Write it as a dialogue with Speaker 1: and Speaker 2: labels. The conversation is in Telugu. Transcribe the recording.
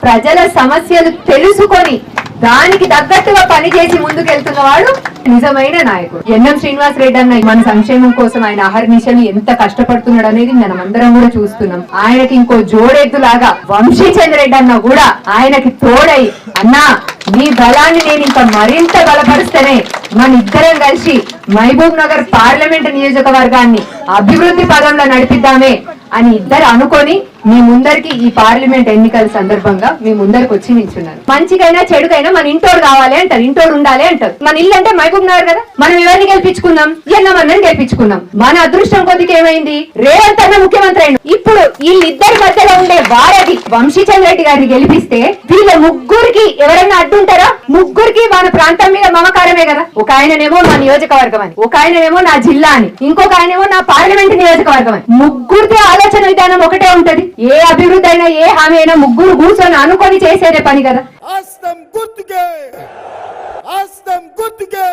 Speaker 1: ప్రజల సమస్యలు తెలుసుకొని దానికి తగ్గట్టుగా పనిచేసి ముందుకెళ్తున్న వాడు నిజమైన నాయకుడు. ఎన్ఎం శ్రీనివాస్ రెడ్డి అన్న మన సంక్షేమం కోసం ఆయన అహర్నిశలు ఎంత కష్టపడుతున్నాడు అనేది మనం అందరం కూడా చూస్తున్నాం. ఆయనకి ఇంకో జోడెద్దులాగా వంశీచంద్ర రెడ్డి అన్న కూడా ఆయనకి తోడై అన్నా మీ బలాన్ని నేను ఇంకా మరింత బలపరిస్తేనే మన ఇద్దరం కలిసి మహబూబ్ నగర్ పార్లమెంట్ నియోజకవర్గాన్ని అభివృద్ధి పదంలో నడిపిద్దామే అని ఇద్దరు అనుకొని మీ ముందరికి ఈ పార్లమెంట్ ఎన్నికల సందర్భంగా మీ ముందరికి వచ్చి నిల్చున్నారు. మంచికైనా చెడుకైనా మన ఇంటోడు కావాలి అంటారు ఇంటోడు ఉండాలి అంటారు. మన ఇల్లు అంటే మహబూబ్ నగర్ కదా? మనం ఎవరిని గెలిపించుకుందాం? ఎన్నమన్నని గెలిపించుకున్నాం మన అదృష్టం కొద్దికి ఏమైంది? రేవంత్ అన్న ముఖ్యమంత్రి అయిన ఇప్పుడు వీళ్ళిద్దరి మధ్యలో ఉండే వారధి వంశీచంద్ర రెడ్డి గారిని గెలిపిస్తే వీళ్ళ మన ప్రాంతం మీద మమకారమే కదా? ఒక ఆయననేమో నా నియోజకవర్గం అని ఒక ఆయననేమో నా జిల్లా అని ఇంకొక ఆయనేమో నా పార్లమెంట్ నియోజకవర్గం అని ముగ్గురిది ఆలోచన విధానం ఒకటే ఉంటది. ఏ అభివృద్ధి అయినా ఏ హామీ అయినా ముగ్గురు కూర్చొని అనుకొని చేసేదే పని కదా?
Speaker 2: గుర్తుకే! గుర్తుకే!